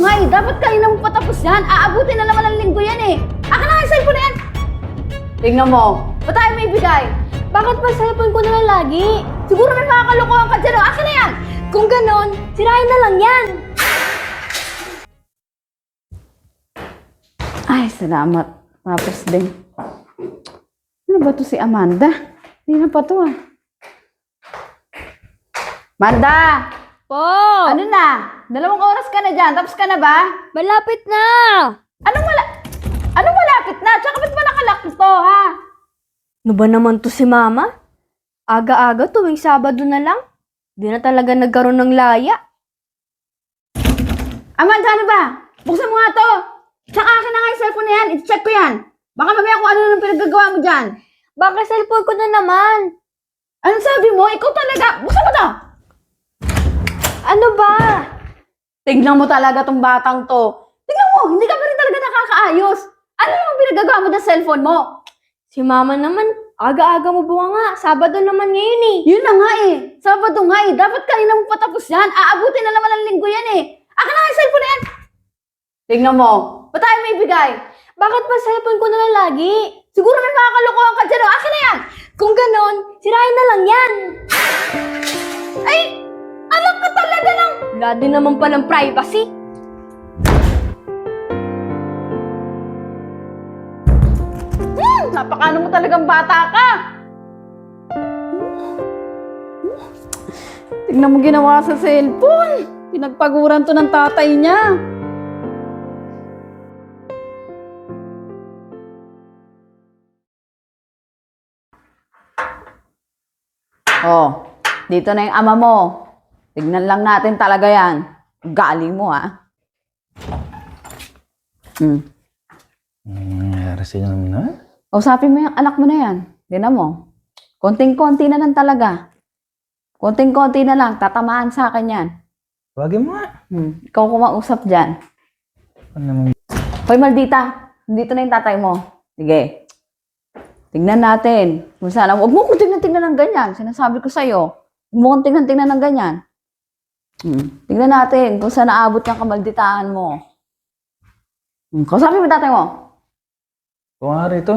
nga eh. Dapat kayo na patapos yan. Aabutin na naman ng linggo yan eh. Akin na nga yung cellphone na yan. Tingnan mo. Ba't tayo may bigay? Bakit ba cellphone ko na lang lagi? Siguro may mga kalokohan ka dyan. oh. Akin na yan. Kung ganon, sirain na lang yan. Ay, salamat. Tapos din. Ano ba to si Amanda? Hindi na pa to ah. Amanda! Po! Ano na? Dalawang oras ka na dyan. Tapos ka na ba? Malapit na! Anong wala? Anong malapit na? Tsaka ba't ba nakalak to, ha? Ano ba naman to si Mama? Aga-aga tuwing Sabado na lang. Di na talaga nagkaroon ng laya. Amanda, ano ba? Buksan mo nga to. Tsaka akin na nga yung cellphone na yan. I-check ko yan. Baka mamaya kung ano nang pinaggagawa mo dyan. Bakit cellphone ko na naman? Anong sabi mo? Ikaw talaga. Buksan mo to. Ano ba? Tignan mo talaga tong batang to. Tignan mo, hindi ka pa rin talaga nakakaayos. Ano yung pinaggagawa mo sa cellphone mo? Si Mama naman, aga-aga mo buwa nga. Sabado naman ngayon eh. Yun na nga eh. Sabado nga eh. Dapat kanina mo patapos yan. Aabutin na naman ng linggo yan eh. Akin na nga yung cellphone na yan. Tignan mo. Ba't tayo may bigay? Bakit ba cellphone ko na lang lagi? Siguro may mga kalokohan ka dyan. oh. Akin na yan. Kung ganon, sirain na lang yan. Ay, Wala din naman palang privacy. Hmm, napakano mo talagang bata ka. Tignan mo ginawa sa cellphone. Pinagpaguran to ng tatay niya. Oh, dito na yung ama mo. Tignan lang natin talaga yan. Galing mo, ha? Hmm. Ano nangyayari sa inyo naman, ha? Usapin mo yung anak mo na yan. Tignan mo. Konting-konti na lang talaga. Konting-konti na lang. Tatamaan sa akin yan. Tawagin mo nga. Hmm. Ikaw kumausap dyan. Ano naman? Hoy, Maldita. Dito na yung tatay mo. Sige. Tingnan natin. Kung saan. Huwag mo kong tingnan-tingnan ng ganyan. Sinasabi ko sa'yo. Huwag mo kong tingnan-tingnan ng ganyan. Hmm. Tingnan natin kung saan naabot yung kamalditaan mo. Hmm. Kausapin mo tatay mo. Ito nga rito.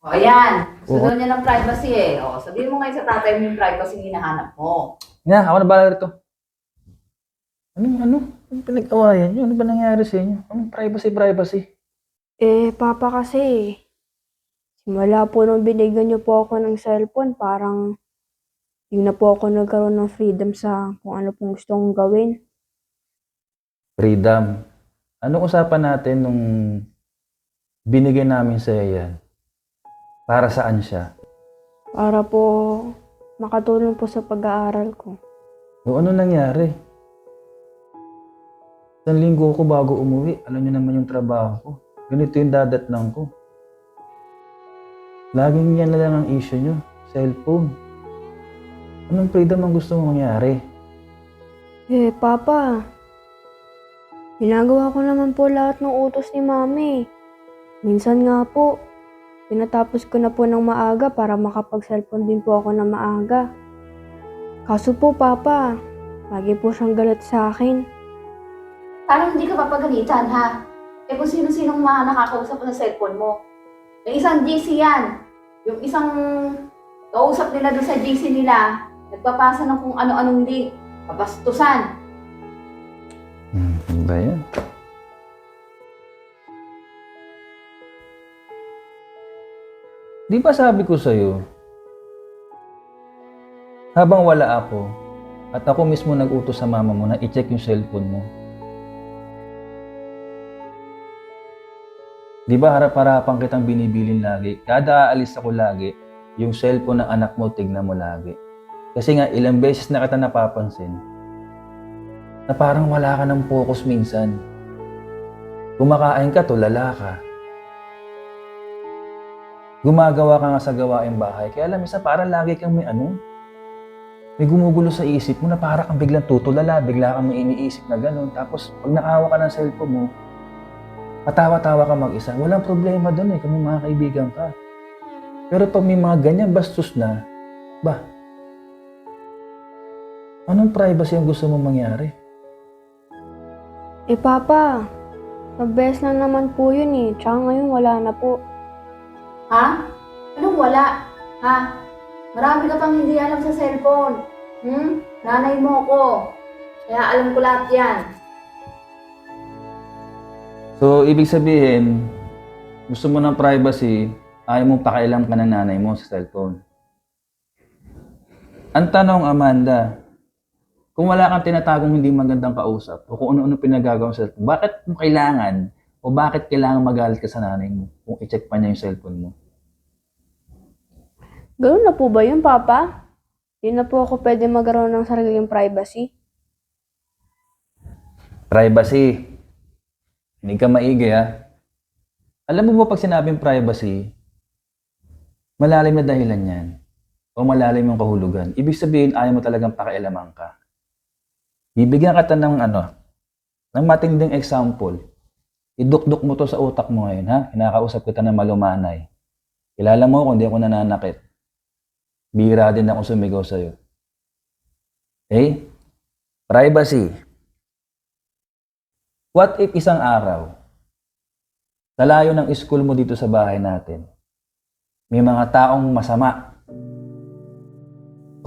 O, ayan. Gusto niya ng privacy eh. O, sabihin mo ngayon sa tatay mo yung privacy yung hinahanap mo. Nga, ako na bala rito. Ano, ano? Ano pinag-awayan nyo? Ano ba nangyari sa inyo? Anong privacy, privacy? Eh, Papa kasi, simula po nung binigyan niyo po ako ng cellphone, parang hindi na po ako nagkaroon ng freedom sa kung ano pong gusto kong gawin. Freedom. Anong usapan natin nung binigay namin sa yan? Para saan siya? Para po makatulong po sa pag-aaral ko. O ano nangyari? Isang linggo ko bago umuwi. Alam niyo naman yung trabaho ko. Ganito yung dadatnang ko. Laging yan na lang ang issue niyo. Cellphone. Anong freedom ang gusto mong mangyari? Eh, Papa, ginagawa ko naman po lahat ng utos ni Mami. Minsan nga po, tinatapos ko na po ng maaga para makapag-cellphone din po ako ng maaga. Kaso po, Papa, lagi po siyang galit sa akin. Parang hindi ka papagalitan, ha? Eh kung sino-sinong mga nakakausap mo sa cellphone mo. Yung isang GC yan. Yung isang kausap nila doon sa GC nila, nagpapasa ng kung ano-anong link. Papastusan. Hmm, ano ba yan? Di ba sabi ko sa'yo, habang wala ako, at ako mismo nag-utos sa mama mo na i-check yung cellphone mo, Di ba harap-harapan kitang binibilin lagi? Kada aalis ako lagi, yung cellphone ng anak mo, tignan mo lagi. Kasi nga, ilang beses na kita napapansin, na parang wala ka ng focus minsan. Kumakain ka, tulala ka. Gumagawa ka nga sa gawaing bahay. Kaya alam, isa parang lagi kang may ano, may gumugulo sa isip mo na parang kang biglang tutulala, bigla kang may iniisip na gano'n. Tapos, pag nakawa ka ng cellphone mo, patawa-tawa ka mag-isa. Walang problema doon eh, kung mga kaibigan ka. Pero pag may mga ganyan bastos na, ba, anong privacy ang gusto mong mangyari? Eh, Papa, mabes na naman po yun eh. Tsaka ngayon wala na po. Ha? Anong wala? Ha? Marami ka pang hindi alam sa cellphone. Hmm? Nanay mo ko. Kaya alam ko lahat yan. So, ibig sabihin, gusto mo ng privacy, ayaw mong pakialam ka ng nanay mo sa cellphone. Ang tanong, Amanda, kung wala kang tinatagong hindi magandang kausap o kung ano-ano pinagagawa sa cellphone, bakit mo kailangan o bakit kailangan magalit ka sa nanay mo kung i-check pa niya yung cellphone mo? Ganun na po ba yun, Papa? Hindi na po ako pwede magkaroon ng sariling privacy. Privacy. Hindi ka maigi, ha? Alam mo ba pag sinabing privacy, malalim na dahilan yan. O malalim yung kahulugan. Ibig sabihin, ayaw mo talagang pakialaman ka. Bibigyan ka ng ano, ng matinding example. Idukduk mo to sa utak mo ngayon, ha? Kinakausap kita ng malumanay. Kilala mo kung di ako nananakit. Bira din ako sumigaw sa'yo. Okay? Privacy. What if isang araw, sa layo ng school mo dito sa bahay natin, may mga taong masama,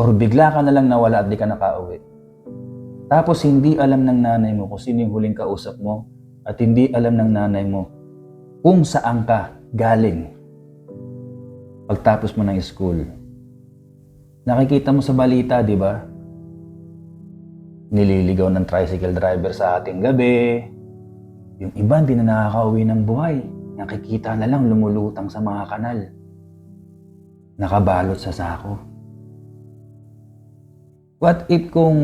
or bigla ka na lang nawala at di ka nakauwi. Tapos hindi alam ng nanay mo kung sino yung huling kausap mo at hindi alam ng nanay mo kung saan ka galing pagtapos mo ng school. Nakikita mo sa balita, di ba? Nililigaw ng tricycle driver sa ating gabi, yung iba hindi na nakakauwi ng buhay. Nakikita na lang lumulutang sa mga kanal. Nakabalot sa sako. What if kung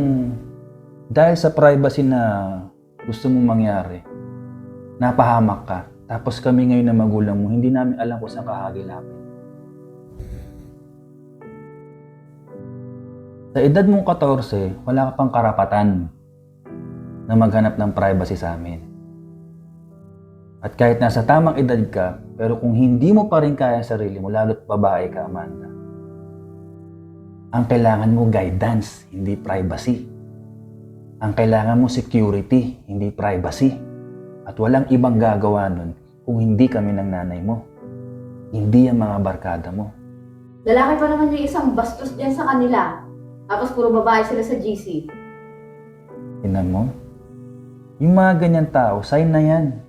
dahil sa privacy na gusto mong mangyari, napahamak ka, tapos kami ngayon na magulang mo, hindi namin alam kung saan kahagilapin. Sa edad mong 14, wala ka pang karapatan na maghanap ng privacy sa amin. At kahit nasa tamang edad ka, pero kung hindi mo pa rin kaya ang sarili mo, lalo't babae ka, Amanda, ang kailangan mo guidance, hindi privacy. Ang kailangan mo security, hindi privacy. At walang ibang gagawa nun kung hindi kami ng nanay mo. Hindi ang mga barkada mo. Lalaki pa naman yung isang bastos dyan sa kanila. Tapos puro babae sila sa GC. Tingnan mo. Yung mga ganyan tao, sign na yan.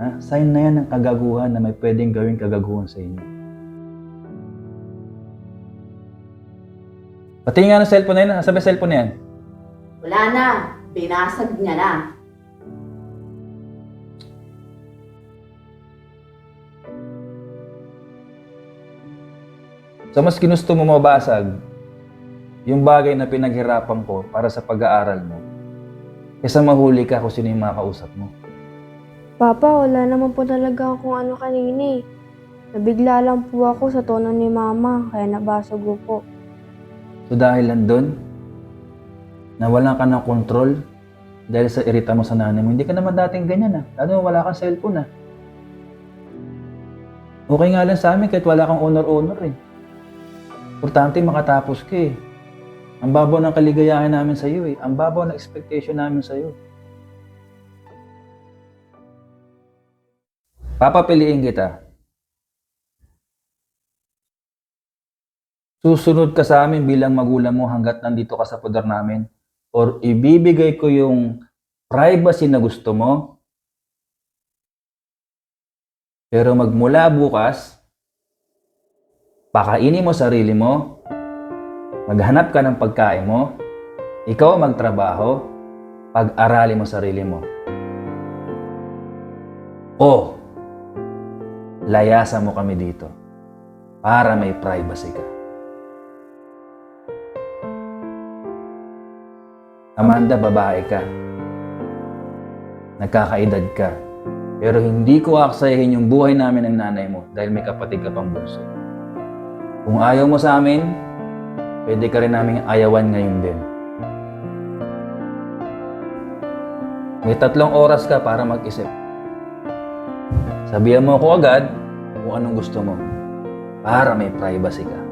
Ha? Sign na yan ng kagaguhan na may pwedeng gawing kagaguhan sa inyo. Pati nga ng cellphone na yun, sabi cellphone na yan. Wala na. Binasag niya na. So mas ginusto mo mabasag yung bagay na pinaghirapan ko para sa pag-aaral mo kaysa mahuli ka kung sino yung mga kausap mo. Papa, wala naman po talaga akong ano kanina eh. Nabigla lang po ako sa tono ni Mama, kaya nabasag ko po. So dahil lang doon, nawalan ka ng control dahil sa irita mo sa nanay mo. Hindi ka naman dating ganyan ah. Lalo wala kang cellphone ah. Okay nga lang sa amin kahit wala kang honor-honor eh. Importante makatapos ka eh. Ang babaw ng kaligayahan namin sa iyo eh. Ang babaw ng expectation namin sa iyo. Papapiliin kita. Susunod ka sa amin bilang magulang mo hanggat nandito ka sa poder namin or ibibigay ko yung privacy na gusto mo. Pero magmula bukas, pakainin mo sarili mo, maghanap ka ng pagkain mo, ikaw magtrabaho, pag-aralin mo sarili mo. O, layasan mo kami dito para may privacy ka. Amanda, babae ka. Nagkakaedad ka. Pero hindi ko aksayahin yung buhay namin ng nanay mo dahil may kapatid ka pang bunso. Kung ayaw mo sa amin, pwede ka rin namin ayawan ngayon din. May tatlong oras ka para mag-isip. Sabihan mo ako agad kung anong gusto mo para may privacy ka.